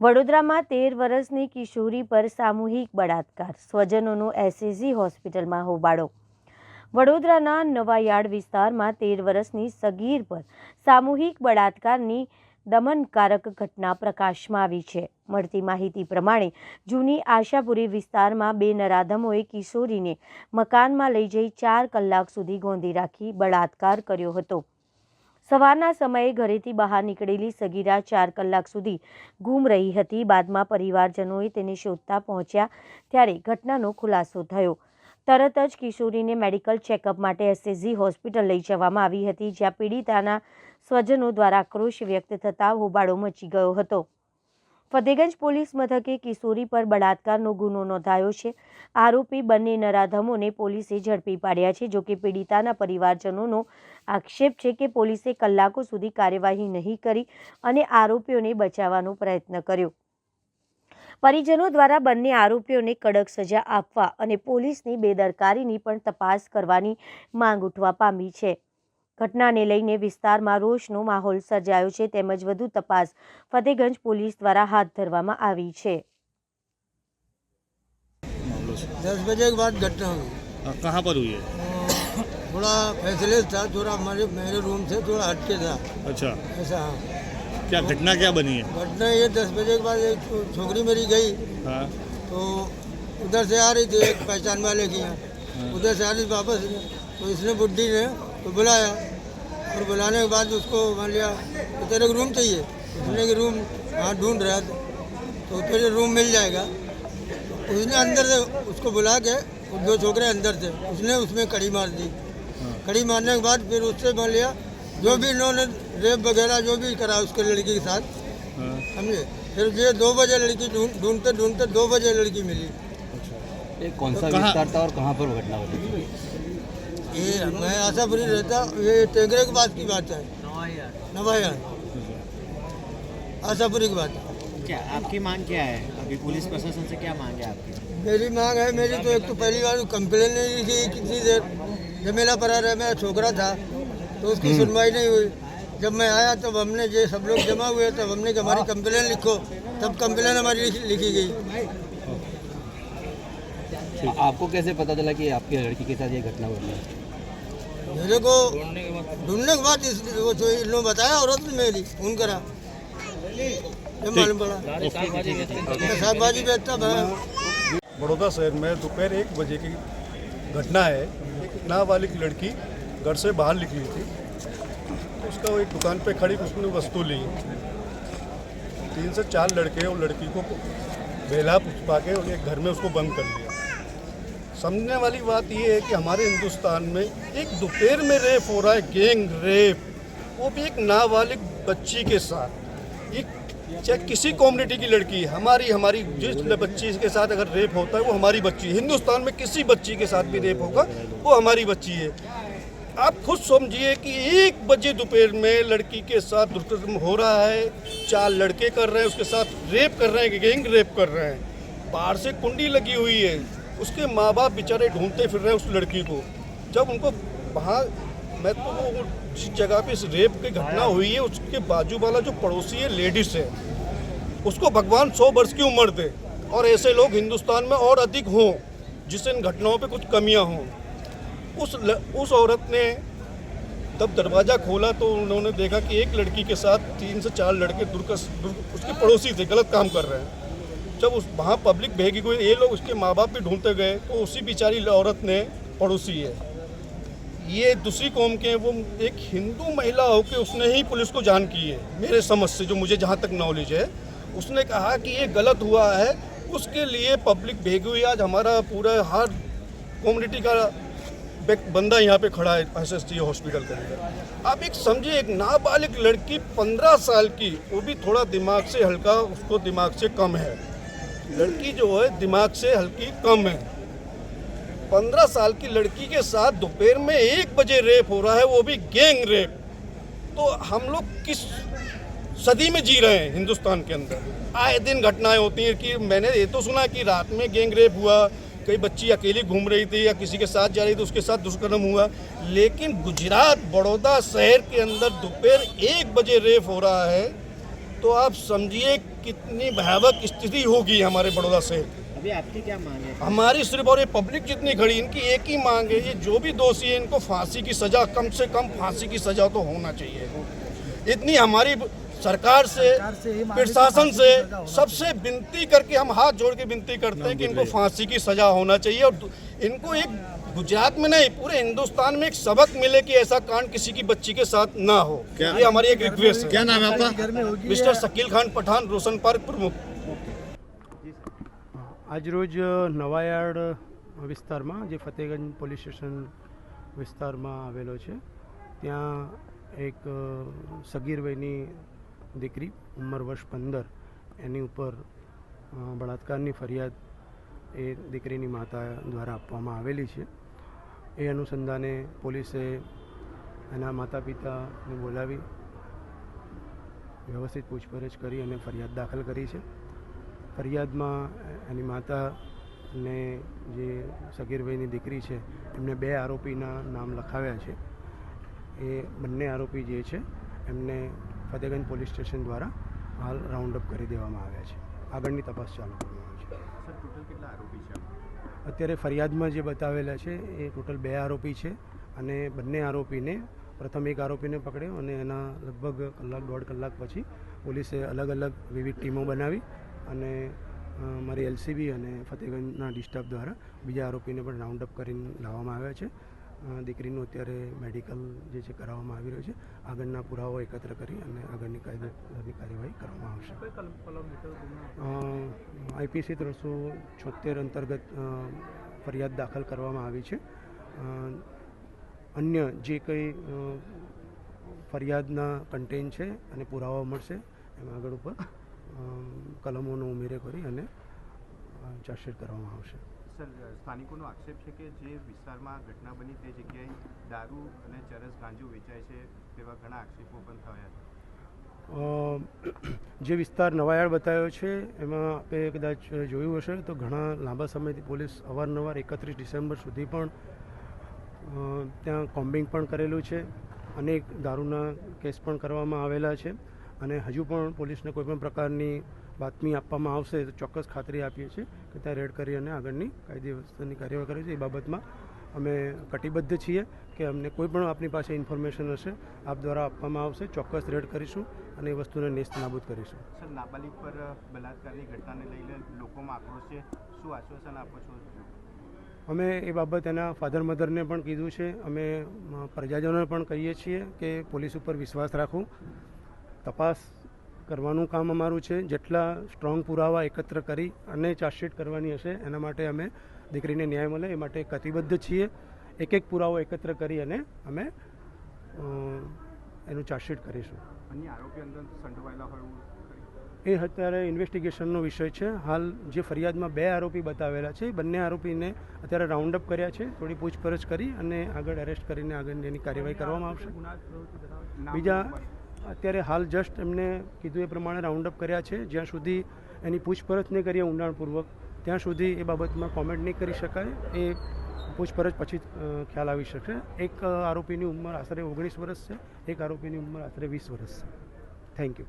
વડોદરામાં તેર વર્ષની કિશોરી પર સામૂહિક બળાત્કાર. સ્વજનોનો એસએસજી હોસ્પિટલમાં હોબાળો. વડોદરાના નવાયાર્ડ વિસ્તારમાં તેર વર્ષની સગીર પર સામૂહિક બળાત્કારની દમનકારક ઘટના પ્રકાશમાં આવી છે. મળતી માહિતી પ્રમાણે જૂની આશાપુરી વિસ્તારમાં બે નરાધમોએ કિશોરીને મકાનમાં લઈ જઈ ચાર કલાક સુધી ગોંધી રાખી બળાત્કાર કર્યો હતો. સવારના સમયે ઘરેથી બહાર નીકળેલી સગીરા ચાર કલાક સુધી ગુમ રહી હતી. બાદમાં પરિવારજનોએ તેને શોધતા પહોંચ્યા ત્યારે ઘટનાનો ખુલાસો થયો. તરત જ કિશોરીને મેડિકલ ચેકઅપ માટે એસએસજી હોસ્પિટલ લઈ જવામાં આવી હતી, જ્યાં પીડિતાના સ્વજનો દ્વારા આક્રોશ વ્યક્ત થતાં હોબાળો મચી ગયો હતો. ફતેગંજ પોલીસ મથકે કિશોરી પર બળાત્કારનો ગુનો નોંધાયો છે. આરોપી બંને નરાધમોને પોલીસે ઝડપી પાડ્યા છે, જોકે પીડિતાના પરિવારજનોનો આક્ષેપ છે કે પોલીસે કલાકો સુધી કાર્યવાહી નહીં કરી અને આરોપીઓને બચાવવાનો પ્રયત્ન કર્યો. પરિજનો દ્વારા બંને આરોપીઓને કડક સજા આપવા અને પોલીસની બેદરકારીની પણ તપાસ કરવાની માંગ ઉઠવા પામી છે. ઘટનાને લઈને વિસ્તારમાં રોષનો માહોલ સર્જાયો છે તેમજ વધુ તપાસ ફતેગંજ પોલીસ દ્વારા હાથ ધરવામાં આવી છે दस बजे के बाद घटना हुई हाँ, कहाँ पर हुई है तो थोड़ा फैसले था थोड़ा हमारे मेरे रूम से थोड़ा हटके था अच्छा ऐसा हाँ क्या घटना क्या बनी है घटना ये दस बजे के बाद एक छो- छोकरी मेरी गई हाँ तो उधर से आ रही थी एक पहचान वाले की यहाँ उधर से आ रही थी वापस तो इसने बुढ़ी ने तो बुलाया और बुलाने के बाद उसको मान लिया तो तेरे को रूम चाहिए। उसने कि रूम हाँ ढूंढ रहा था तो तेरे रूम मिल जाएगा। उसने अंदर से उसको बुला के दो छोकरे अंदर थे उसने उसमें कड़ी मार दी। कड़ी मारने के बाद फिर उससे मान लिया जो भी इन्होंने रेप वगैरह जो भी करा उसके लड़की के साथ हाँ। समझे? फिर ये दो बजे लड़की ढूंढ ढूंढते ढूंढते दो बजे लड़की मिली। ये कौन सा तो विस्तार था और कहाँ पर घटना हुई ये मैं आशापुरी रहता ये टेंगरे के पास की बात है। नवाया आशापुरी की बात है। क्या आपकी मांग क्या है? अभी पुलिस प्रशासन से क्या मांग है आपकी? मेरी मांग है मेरी तो एक तो पहली बार कंप्लेन नहीं थी कितनी देर जमेला परा रहा मेरा छोकरा था तो उसकी सुनवाई नहीं हुई। जब मैं आया तब हमने जो सब लोग जमा हुए तब हमने कि हमारी कंप्लेन लिखो तब कंप्लेन हमारी लिखी, लिखी गई। आपको कैसे पता चला कि आपकी लड़की के साथ ये घटना हुई? है मेरे को ढूँढने के बाद इस वो जो इन लोगों ने बताया औरत ने मेरी फ़ोन करा। ये मालूम पड़ा। मैं बेचता बड़ौदा शहर में दोपहर एक बजे की घटना है। एक नाबालिग लड़की घर से बाहर निकली थी। तो उसका वो एक दुकान पे खड़ी उसने वस्तु ली। तीन से चार लड़के और लड़की को बेला पुछपा के और एक घर में उसको बंद कर लिया समझने वाली बात ये है कि हमारे हिंदुस्तान में एक दोपहर में रेप हो रहा है, गैंग रेप। वो भी एक नाबालिग बच्ची के साथ। एक चाहे किसी कम्युनिटी की लड़की, हमारी हमारी, जिस बच्ची के साथ अगर रेप होता है, वो हमारी बच्ची है। हिंदुस्तान में किसी बच्ची के साथ भी रेप होगा, वो हमारी बच्ची है। आप खुद समझिए कि एक बजे दोपहर में लड़की के साथ दुष्कर्म हो रहा है, चार लड़के कर रहे हैं, उसके साथ रेप कर रहे हैं गैंग रेप कर रहे हैं। बाहर से कुंडी लगी हुई है। उसके माँ बाप बेचारे ढूंढते फिर रहे हैं उस लड़की को। जब उनको वहाँ मैं तो वो जिस जगह पे इस रेप की घटना हुई है उसके बाजू वाला जो पड़ोसी है लेडीज़ है उसको भगवान सौ वर्ष की उम्र दे और ऐसे लोग हिंदुस्तान में और अधिक हों जिससे इन घटनाओं पे कुछ कमियाँ हों। उस ल, उस औरत ने तब दरवाज़ा खोला तो उन्होंने देखा कि एक लड़की के साथ तीन से चार लड़के दुर्कस दुर, उसके पड़ोसी थे गलत काम कर रहे हैं। जब उस वहाँ पब्लिक भेगी गई ये लोग उसके माँ बाप भी ढूंढते गए तो उसी बेचारी औरत ने, पड़ोसी है। ये दूसरी कौम के वो एक हिंदू महिला होकर उसने ही पुलिस को जान की है, मेरे समझ से, जो मुझे जहाँ तक नॉलेज है। उसने कहा कि ये गलत हुआ है, उसके लिए पब्लिक भेगी हुई आज हमारा पूरा हर कम्युनिटी का बंदा यहाँ पे खड़ा है एस एस टी हॉस्पिटल के अंदर। आप एक समझिए, एक नाबालिग लड़की पंद्रह साल की, वो भी थोड़ा दिमाग से हल्का, उसको दिमाग से कम है। लड़की जो है, दिमाग से हल्की कम है। पंद्रह साल की लड़की के साथ दोपहर में एक बजे रेप हो रहा है, वो भी गैंग रेप। तो हम लोग किस सदी में जी रहे हैं हिंदुस्तान के अंदर? आए दिन घटनाएँ होती हैं कि मैंने ये तो सुना कि रात में गैंग रेप हुआ, कई बच्ची अकेली घूम रही थी या किसी के साथ जा रही थी, उसके साथ दुष्कर्म हुआ। लेकिन गुजरात बड़ौदा शहर के अंदर दोपहर एक बजे रेप हो रहा है। तो आप समझिए कितनी भयावह स्थिति होगी हमारे बड़ौदा शहर की अभी आपकी क्या मांग है? हमारी सिर्फ़ और ये पब्लिक जितनी खड़ी इनकी एक ही मांग है ये जो भी दोषी है इनको फांसी की सजा कम से कम फांसी की सजा तो होना चाहिए। इतनी हमारी सरकार से प्रशासन से सबसे विनती करके हम हाथ जोड़ के विनती करते हैं कि इनको फांसी की सजा होना चाहिए और इनको एक गुजरात में नहीं पूरे हिंदुस्तान में एक सबक मिले कि ऐसा कांड किसी की बच्ची के साथ ना हो क्या- ये हमारी एक रिक्वेस्ट है क्या नाम है आपका मिस्टर शकील खान पठान रोशन पार्क प्रमुख આજરોજ નવાયાર્ડ વિસ્તારમાં જે ફતેગંજ પોલીસ સ્ટેશન વિસ્તારમાં આવેલો છે ત્યાં એક અ, સગીર વયની દીકરી ઉંમર વર્ષ પંદર એની ઉપર અ, બળાત્કારની ફરિયાદ એ દીકરીની માતા દ્વારા આપવામાં આવેલી છે એ અનુસંધાને પોલીસે એના માતા પિતાને બોલાવી, વ્યવસ્થિત પૂછપરછ કરી અને ફરિયાદ દાખલ કરી છે. ફરિયાદમાં એની માતાને જે સગીરભાઈની દીકરી છે, એમને બે આરોપીના નામ લખાવ્યા છે. એ બંને આરોપી જે છે, એમને ફતેગંજ પોલીસ સ્ટેશન દ્વારા હાલ રાઉન્ડ અપ કરી દેવામાં આવ્યા છે. આગળની તપાસ ચાલુ કરવામાં આવી છે આરોપી છે અત્યારે ફરિયાદમાં જે બતાવેલા છે, એ ટોટલ બે આરોપી છે અને બંને આરોપીને પ્રથમ એક આરોપીને પકડ્યો અને એના લગભગ કલાક, દોઢ કલાક પછી પોલીસે અલગ અલગ વિવિધ ટીમો બનાવી અને મારી એલસીબી અને ફતેહગંજના ડિસ્ટર્બ દ્વારા બીજા આરોપીને પણ રાઉન્ડ અપ કરીને લાવવામાં આવ્યા છે. દીકરીનું અત્યારે મેડિકલ જે છે કરાવવામાં આવી રહ્યું છે. આગળના પુરાવો એકત્ર કરી અને આગળની કાયદેસરની કાર્યવાહી કરવામાં આવશે. આઈપીસી ત્રણસો છોતેર અંતર્ગત ફરિયાદ દાખલ કરવામાં આવી છે. અન્ય જે કંઈ ફરિયાદના કન્ટેન્ટ છે અને પુરાવા મળશે એમાં આગળ ઉપર કલમોનો ઉમેરે કરી અને ચાર્જશીટ કરવામાં આવશે. સર, સ્થાનિકોનો આક્ષેપ છે કે જે વિસ્તારમાં ઘટના બની તે જગ્યાએ દારૂ અને ચરસ ગાંજો વેચાય છે તેવા ઘણા આક્ષેપો પણ થયા છે. જે વિસ્તાર નવાયાળ બતાવ્યો છે, એમાં આપણે કદાચ જોયું હશે, તો ઘણા લાંબા સમયથી પોલીસ અવારનવાર એકત્રીસ ડિસેમ્બર સુધી પણ ત્યાં કોમ્બિંગ પણ કરેલું છે. અનેક દારૂના કેસ પણ કરવામાં આવેલા છે. અને હજુ પણ પોલીસને કોઈપણ પ્રકારની બાતમી આપવામાં આવશે તો ચોક્કસ ખાતરી આપીએ છીએ કે ત્યાં રેડ કરી અને આગળની કાયદેસરની કાર્યવાહી કરે છે. એ બાબતમાં અમે કટિબદ્ધ છીએ કે અમને કોઈ પણ આપની પાસે ઇન્ફોર્મેશન હશે આપ દ્વારા આપવામાં આવશે ચોક્કસ રેડ કરીશું અને એ વસ્તુને નેસ્ત નાબૂદ કરીશું. સર નાબાલિગ પર બલાત્કારની ઘટનાને લઈને લોકોમાં આક્રોશ છે. શું આશ્વાસન આપો છો? અમે એ બાબત એના ફાધર મધરને પણ કીધું છે. અમે પ્રજાજનોને પણ કહીએ છીએ કે પોલીસ ઉપર વિશ્વાસ રાખો. તપાસ કરવાનું કામ અમારું છે. જેટલા સ્ટ્રોંગ પુરાવા એકત્ર કરી અને ચાર્જશીટ કરવાની હશે એના માટે અમે દીકરીને ન્યાય મળે. એ માટે કતિબદ્ધ છીએ. એક એક પુરાવો એકત્ર કરી અને અમે એનું ચાર્જશીટ કરીશું. અન્ય આરોપી અંદર સંડોવાયેલા હોય એ અત્યારે ઇન્વેસ્ટિગેશનનો વિષય છે. હાલ જે ફરિયાદમાં બે આરોપી બતાવેલા છે. બંને આરોપીને અત્યારે રાઉન્ડ અપ કર્યા છે. થોડી પૂછપરછ કરી અને આગળ અરેસ્ટ કરીને આગળ એની કાર્યવાહી કરવામાં આવશે. બીજા અત્યારે હાલ જસ્ટ એમને કીધું એ પ્રમાણે રાઉન્ડ અપ કર્યા છે. જ્યાં સુધી એની પૂછપરછ નહીં કરીએ ઊંડાણપૂર્વક, ત્યાં સુધી એ બાબતમાં કોમેન્ટ નહીં કરી શકાય. એ પૂછપરછ પછી ખ્યાલ આવી શકશે એક આરોપીની ઉંમર આશરે ઓગણીસ વર્ષ છે. એક આરોપીની ઉંમર આશરે વીસ વર્ષ છે. Thank you